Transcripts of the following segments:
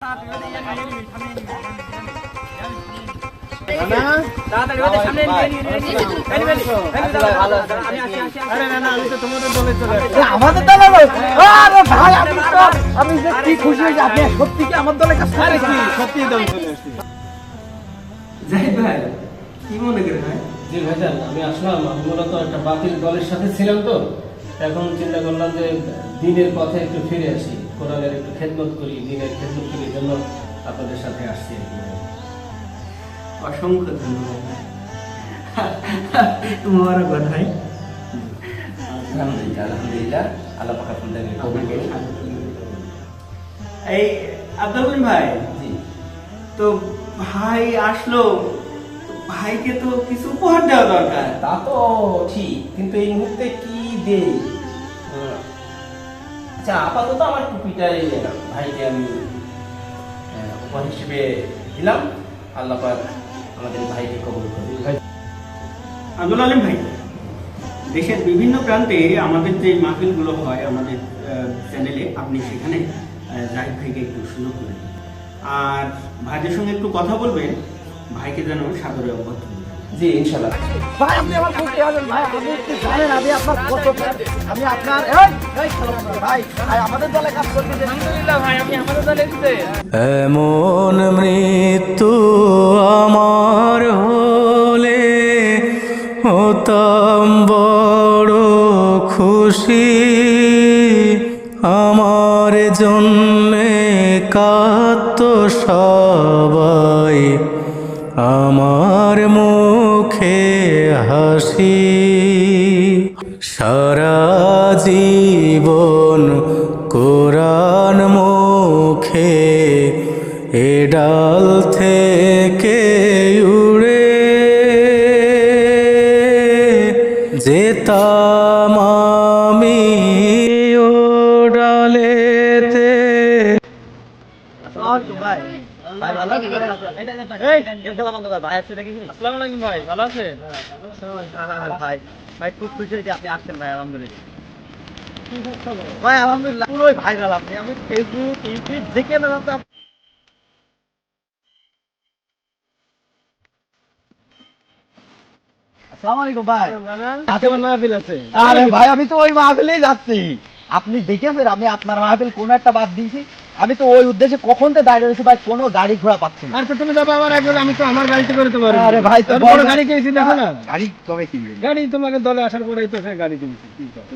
দলে আমি যে কি খুশি হয়েছি আপনি সত্যি কি আমার দলে সত্যি আসছি জাহিদ ভাই কি মনে করেন জি ভাইজান আমি আসলাম আমি মূলত একটা বাতিল দলের সাথে ছিলাম তো। এখন চিন্তা করলাম যে দিনের পথে একটু ফিরে আসি। কোরআনের একটু খেদমত করি দিনের খেদমত করি এই জন্য আপনাদের সাথে আসছি। অসংখ্য ধন্যবাদ। আলহামদুলিল্লাহ আলহামদুলিল্লাহ। আল্লাহ পাক আপনাদের কবুল করুন। এই আব্দুল করিম ভাই জি। তো ভাই আসলো ভাইকে তো কিছু উপহার দেওয়া দরকার। তা তো ঠিক কিন্তু এই মুহূর্তে কি হুম। আচ্ছা আপাতত আমার টুপিটাই, ভাইকে আমি উপহার হিসেবে দিলাম। আল্লাহ পাক আমাদের ভাইকে কবুল করুন আব্দুল আলিম ভাই, দেশের বিভিন্ন প্রান্তে আমাদের যে মাহফিলগুলো হয় আমাদের চ্যানেলে আপনি সেখানে জাহিদ ভাইকে একটু সুযোগ করে আর ভাইদের সঙ্গে একটু কথা বলবেন, ভাইকে যেন সাদরে অভ্যর্থনা। জি ইনশাল্লাহ ভাই আপনি আমার ভাই আপনি কি জানেন আমি আপনার কত আমি আপনার এই এই ভাই ভাই আমাদের দলে কাজ করতে আলহামদুলিল্লাহ ভাই আপনি আমাদের দলে এসেছেন এমন মৃত্যু আমার হলে হতাম বড় খুশি। আমার জন্যে কাত সবাই আমার মুখে হাসি সারা জীবন কোরআন মুখে এ ডাল থেকে উড়ে যেতাম ভাই আছে নাকি আসসালামু আলাইকুম ভাই ভালো আছেন? ভাই ভাই খুব খুশি হয়েছি আপনি আসছেন ভাই আলহামদুলিল্লাহ। ভাই আলহামদুলিল্লাহ পুরোই ভাইরাল আপনি। আমি ফেসবুক ইউটিউব দেখে তো আসসালামু আলাইকুম ভাই। তোমার মাহফিল আছে। আরে ভাই আমি তো ওই মাহফিলেই যাচ্ছি। আপনি দেখেছেন আমি আপনার মাহফিল কোন একটা বাদ দিয়েছি? আমি তো ওই উদ্দেশ্যে কখন তো দাঁড়িয়ে রয়েছি ভাই? কোনো গাড়ি ঘোড়া পাচ্ছি না। তো তুমি যাব আমার একবার আমি তো আমার গাড়িতে করে তো পারব। আরে ভাই তো বড় গাড়ি কিনেছি দেখো না। গাড়ি কবে কিনবেন গাড়ি তোমাকে দলে আসার পরেই তো গাড়ি কিনছি?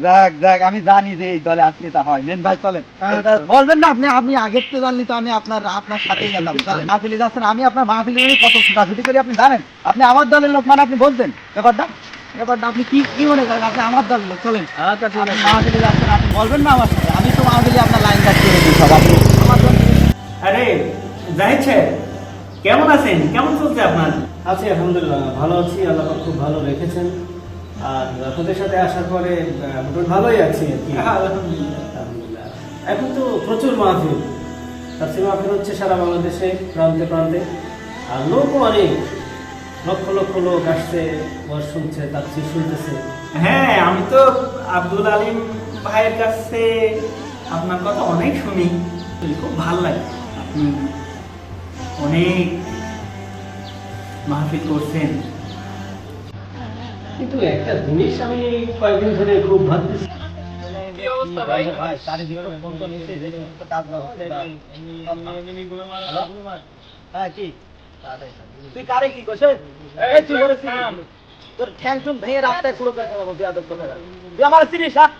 দেখ দেখ আমি জানি যে এই দলে আসলে তা হয়। নেন ভাই চলেন। আচ্ছা। বলবেন না আপনি আপনি আগের তো জানলি তো আমি আপনার আপনার সাথেই গেলাম। মাহফিলে যাচ্ছেন আমি আপনার মাহফিলে কত ছুটাছুটি করি আপনি জানেন। আপনি আমার দলের লোক মানে আপনি বলতেন। ব্যাপারটা? ব্যাপারটা আপনি কি কি মনে করেন? আপনি আমার দলের লোক চলেন। আচ্ছা ঠিক আছে। মাহফিলে যাচ্ছেন আপনি বলবেন না আমার সাথে। আমি তো মাহফিলে আপনার লাইন কাট করে দিই সব আপনি আমার আরে জাহিদ সাহেব কেমন আছেন? কেমন চলছে আপনার? আছি আলহামদুলিল্লাহ ভালো আছি। আল্লাহ পাক খুব ভালো রেখেছেন। আর আপনাদের সাথে আসার পরে মোটামুটি ভালোই আছি আর কি। আলহামদুলিল্লাহ। আলহামদুলিল্লাহ। এখন তো প্রচুর মাহফিল। তাফসির মাহফিল হচ্ছে সারা বাংলাদেশে প্রান্তে প্রান্তে। আর লোকও অনেক। লক্ষ লক্ষ লোক আসছে শুনছে তাফসির শুনতেছে। হ্যাঁ আমি তো আব্দুল আলিম ভাইয়ের কাছে আপনার কথা অনেক শুনি। খুব ভালো লাগে। আপনি অনেক মাহফিল করছেন। কিন্তু একটা জিনিস আমি কয়েকদিন ধরে খুব ভাবতেছি? হ্যাঁ কি? তুই কারে কি করছিস এই তুই করেছিস তোর ঠ্যাং ভেঙে রাস্তায় পুরো করে ফেলাবো বিয়াদব কথা তুই আমার চিনিস হ্যাঁ?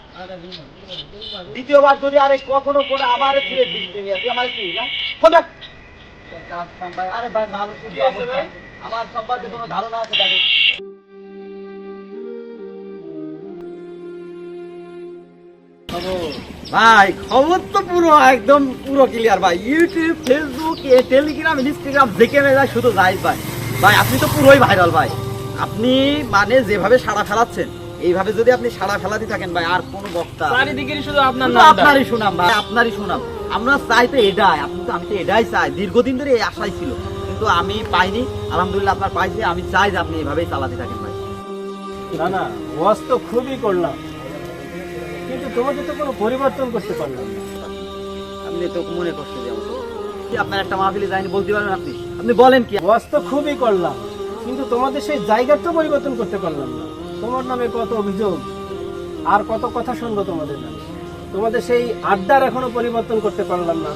দ্বিতীয়বার যদি আরে কখনো করে আমার ছিঁড়ে দিস তুই তুই আমার চিনিস না ফোন আরে ভাই ভালো আমার সম্পর্কে কোনো ধারণা আছে তাদের? ভাই খবর তো পুরো একদম পুরো ক্লিয়ার ভাই। ইউটিউব ফেসবুক টেলিগ্রাম ইনস্টাগ্রাম যেখানে যায় শুধু যাই ভাই। ভাই আপনি তো পুরোই ভাইরাল ভাই। আপনি মানে যেভাবে সাড়া ফেলাচ্ছেন এইভাবে যদি আপনি সাড়া ফেলাতে থাকেন ভাই আর কোনো বক্তা শুধু আপনার আপনারই সুনাম ভাই আপনারই সুনাম। আমরা চাই তো এটাই আপনি তো আমি তো এটাই চাই। দীর্ঘদিন ধরে এই আশাই ছিল। কিন্তু আমি পাইনি আলহামদুলিল্লাহ আপনার পাইছি। আমি চাই যে আপনি এভাবেই চালাতে থাকেন ভাই। না না ওয়াজ তো খুবই করলাম। কিন্তু তোমাকে তো কোনো পরিবর্তন করতে পারলাম আপনি তো মনে করছে যে কি আপনার একটা মাহফিলে যায়নি বলতে পারবেন আপনি? আপনি বলেন কি? ওয়াজ তো খুবই করলাম, কিন্তু তোমাদের সেই জায়গার তো পরিবর্তন করতে পারলাম না। তোমার নামে কত অভিযোগ, আর কত কথা শুনব তোমাদের নামে? তোমাদের সেই আড্ডার এখনও পরিবর্তন করতে পারলাম না।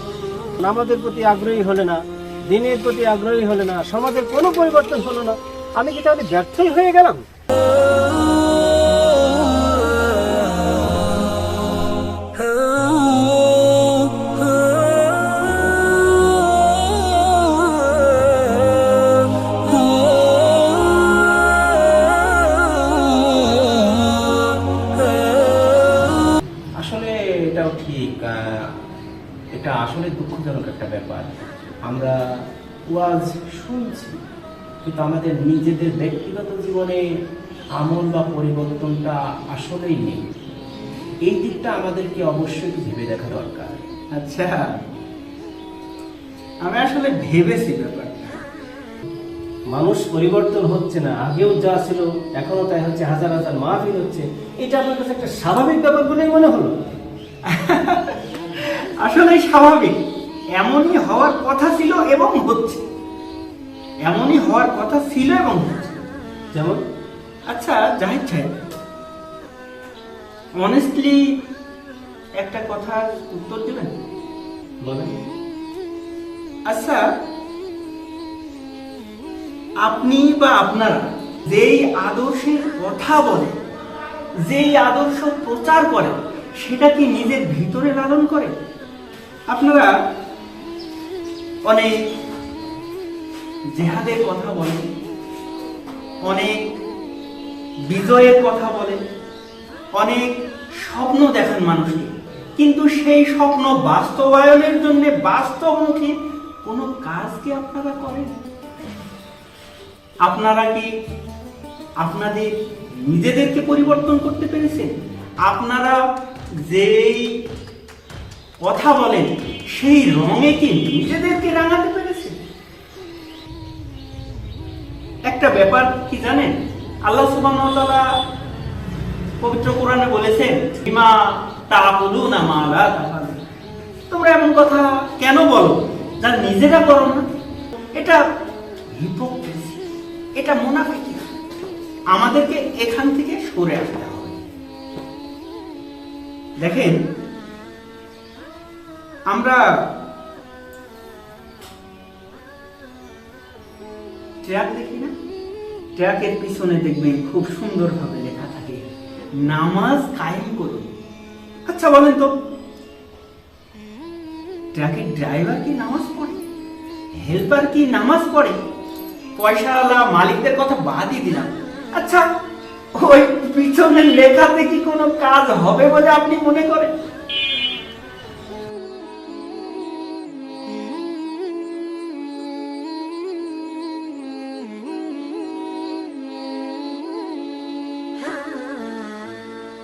নামাজের প্রতি আগ্রহী হলে না, দিনের প্রতি আগ্রহী হলে না, সমাজের কোনো পরিবর্তন হলো না। আমি কি তাহলে ব্যর্থই হয়ে গেলাম? ওয়াজ শুনছি কিন্তু আমাদের নিজেদের ব্যক্তিগত জীবনে আমল বা পরিবর্তনটা আসলেই নেই। এই দিকটা আমাদেরকে অবশ্যই ভেবে দেখা দরকার। আচ্ছা আমি আসলে ভেবেছি ব্যাপারটা। মানুষ পরিবর্তন হচ্ছে না আগেও যা ছিল এখনও তাই হচ্ছে হাজার হাজার মাহফিল হচ্ছে। এটা আপনার কাছে একটা স্বাভাবিক ব্যাপার বলেই মনে হলো। আসলে স্বাভাবিক। এমনই হওয়ার কথা ছিল এবং হচ্ছে। এমনই হওয়ার কথা ছিল এবং যেমন আচ্ছা জাহিদ সাহেব অনেস্টলি একটা কথার উত্তর দেবেন? বলেন। আচ্ছা আপনি বা আপনারা যেই আদর্শের কথা বলে যেই আদর্শ প্রচার করে সেটা কি নিজের ভিতরে লালন করে? আপনারা অনেক জেহাদের কথা বলেন অনেক বিজয়ের কথা বলেন অনেক স্বপ্ন দেখান মানুষকে। কিন্তু সেই স্বপ্ন বাস্তবায়নের জন্য বাস্তবমুখী কোনো কাজ কি আপনারা করেন? আপনারা কি আপনাদের নিজেদেরকে পরিবর্তন করতে পেরেছেন? আপনারা যেই কথা বলেন, সেই রঙে কি নিজেদেরকে রাঙাতে ব্যাপার কি জানেন? আল্লাহ তাআলা পবিত্র কোরআনে বলেছেন, বিমা লা তোমরা এমন কথা কেন বলো? যা নিজেরা করো না। এটা হিপোক্রেসি এটা মুনাফিকি। আমাদেরকে এখান থেকে সরে আসতে হবে। দেখেন, আমরা দেখি না? ট্র্যাকের পিছনে দেখবেন খুব সুন্দরভাবে লেখা থাকে, নামাজ কায়েম করুন। আচ্ছা বলেন তো, ট্রাকের ড্রাইভার কি নামাজ পড়ে? হেল্পার কি নামাজ পড়ে? পয়সাওয়ালা মালিকদের কথা বাদই দিলাম। আচ্ছা ওই পিছনের লেখাতে কি কোনো কাজ হবে বলে আপনি মনে করেন?